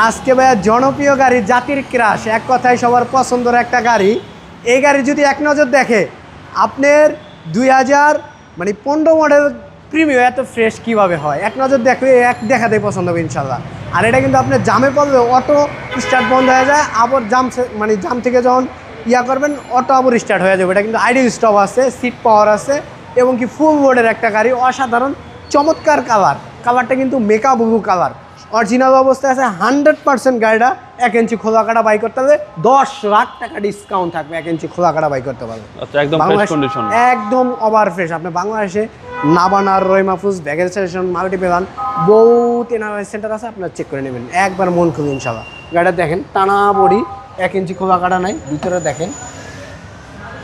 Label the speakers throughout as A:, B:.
A: আজকে ভাইয়া জনপ্রিয় গাড়ি, জাতির ক্রাশ। এক কথায় সবার পছন্দের একটা গাড়ি। এই গাড়ি যদি এক নজর দেখে, আপনার দুই হাজার মানে পনেরো মডেল প্রিমিয়াম এত ফ্রেশ কীভাবে হয়? এক নজর দেখলে এক দেখাতেই পছন্দ হবে ইনশাল্লাহ আর এটা কিন্তু আপনার জামে পড়লে অটো স্টার্ট বন্ধ হয়ে যায়, আবার জাম মানে জাম থেকে যখন ইয়া করবেন অটো আবার স্টার্ট হয়ে যাবে। এটা কিন্তু আইডিয়াল স্টপ আছে সিট পাওয়ার আছে, এবং কি ফুল বোর্ডের একটা গাড়ি, অসাধারণ, চমৎকার কালার কালারটা কিন্তু মেকআপ কালার অরিজিনাল অবস্থায় আছে হান্ড্রেড পার্সেন্ট গাড়িটা এক ইঞ্চি খোলা কাটা বাই করতে হবে দশ লাখ টাকা ডিসকাউন্ট থাকবে এক ইঞ্চি খোলা কাটা বাই করতে পারবে।
B: আচ্ছা একদম
A: ওভার ফ্রেশ আপনি বাংলাদেশে নাবানার রয় মাহফুজ ব্যাগেল স্টেশন মাল্টিপ্লান বহুত এনারাইজ সেন্টার আছে আপনারা চেক করে নেবেন। একবার মন খুলুন ইনশাল্লাহ গাড়িটা দেখেন টানা বড়ি এক ইঞ্চি খোলা কাটা নাই ভিতরে দেখেন।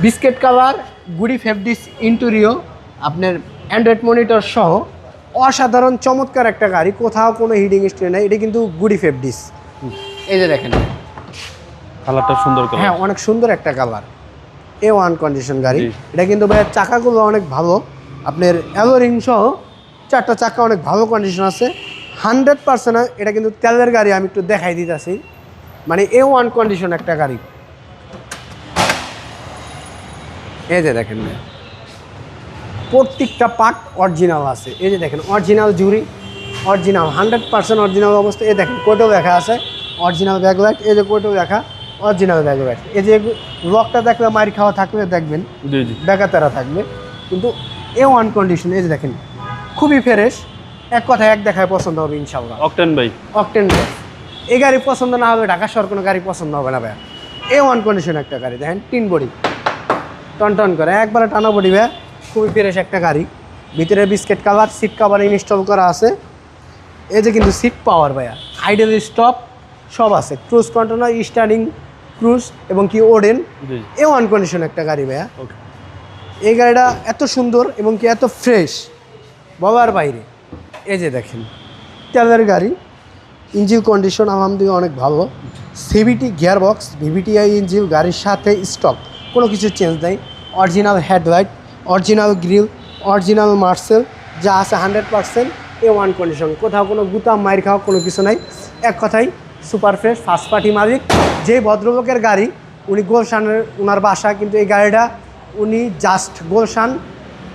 A: বিস্কেট কালার গুডি ফেবডিস ইন্টুরিও আপনার অ্যান্ড্রয়েড মনিটর সহ অসাধারণ চমৎকার একটা গাড়ি। কোথাও কোনো হিডিং স্ট্রে নেই এটা কিন্তু গুডি ফেবডিস এই যে দেখেন।
B: কালারটা সুন্দর কালার
A: হ্যাঁ অনেক সুন্দর একটা কালার এ ওয়ান কন্ডিশন গাড়ি। এটা কিন্তু ভাইয়ের চাকাগুলো অনেক ভালো। আপনার অ্যালোরিং সহ চারটা চাকা অনেক ভালো কন্ডিশন আছে। হান্ড্রেড পার্সেন্ট এটা কিন্তু তেলের গাড়ি আমি একটু দেখাই দিতেছি। মানে এ ওয়ান কন্ডিশন একটা গাড়ি। এই যে দেখেন ভাই। প্রত্যেকটা পার্ট অরিজিনাল আছে। এই যে দেখেন অরিজিনাল জুরি অরিজিনাল হান্ড্রেড পার্সেন্ট অরিজিনাল অবস্থা। এই দেখেন কোটেও দেখা আছে অরিজিনাল ব্যাকলাইট এই যে কোটেও দেখা অরিজিনাল ব্যাকলাইট এই যে লকটা দেখলে মারি খাওয়া থাকলে দেখবেন বেকাতারা থাকবে। কিন্তু এ ওয়ান কন্ডিশন এই যে দেখেন খুবই ফ্রেশ। এক কথায় এক দেখায় পছন্দ হবে ইনশাল্লাহ।
B: অকটেন ভাই।
A: অকটেন গ্যাস এই গাড়ি পছন্দ না হবে ঢাকা শহর কোনো গাড়ি পছন্দ হবে না ভাইয়া। এ ওয়ান কন্ডিশন একটা গাড়ি দেখেন তিন বডি। টন টন করে একবারে টানা বডি ভাইয়া। খুবই ফ্রেশ একটা গাড়ি। ভিতরে বিস্কেট কালার সিট কাভার ইনস্টল করা আছে। এই যে কিন্তু সিট পাওয়ার ভাইয়া আইডেল স্টপ সব আছে। ক্রুজ কন্ট্রোলার স্টার্টিং ক্রুজ এবং কি ওডেন এ ওয়ান কন্ডিশন একটা গাড়ি ভাইয়া।
B: ওকে
A: এই গাড়িটা এত সুন্দর এবং কি এত ফ্রেশ বাবার বাইরে। এই যে দেখেন তেলের গাড়ি। ইঞ্জিন কন্ডিশন আলহামদুলিল্লাহ অনেক ভালো। CVT gear box VVTi engine গাড়ির সাথে স্টক কোনো কিছু চেঞ্জ নেই। Original headlight original grill, original Marcel, যা আছে hundred percent A one condition. কোথাও কোনো গুতা, মাইর খাওয়া, কোনো কিছু নাই। এক কথাই সুপার ফ্রেশ ফার্স্ট পার্টি মালিক। যে ভদ্রলোকের গাড়ি, উনি গোলশানের ওনার বাসা, কিন্তু এই গাড়িটা উনি জাস্ট গোলশান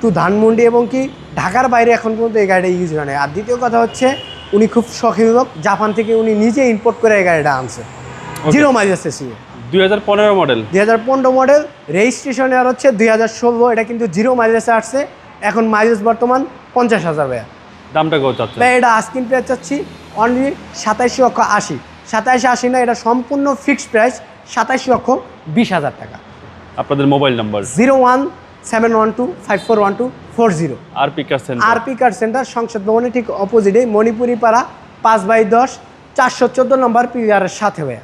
A: টু ধানমন্ডি এবং কি ঢাকার বাইরে এখন পর্যন্ত এই গাড়িটা ইউজ হয় না আর দ্বিতীয় কথা হচ্ছে, উনি খুব শখীন লোক। জাপান থেকে উনি নিজে ইম্পোর্ট করে এই গাড়িটা আনছে। জিরো মাইলেজ এসেছি
B: দুই হাজার পনেরো মডেল
A: দুই হাজার পনেরো মডেল রেজিস্ট্রেশনে আর হচ্ছে দুই হাজার ষোলো এটা কিন্তু জিরো মাইলেজে আসছে। এখন মাইলেজ বর্তমান পঞ্চাশ হাজার ভাইয়া।
B: দামটা কত চাচ্ছে
A: ভাই এটা আস্কিন প্রাইস চাচ্ছি অনলি সাতাইশ লক্ষ আশি। সাতাইশ আশি না এটা সম্পূর্ণ ফিক্সড প্রাইস সাতাইশ লক্ষ বিশ হাজার টাকা।
B: আপনাদের mobile number
A: zero one seven one two five four one two four zero
B: আর পিকার সেন্টার
A: আরপি কার্ড সেন্টার সংসদ ভবনের ঠিক অপোজিটে মণিপুরি পাড়া পাঁচ বাই দশ চারশো চোদ্দ নম্বর পিলারের সাথে ভাইয়া।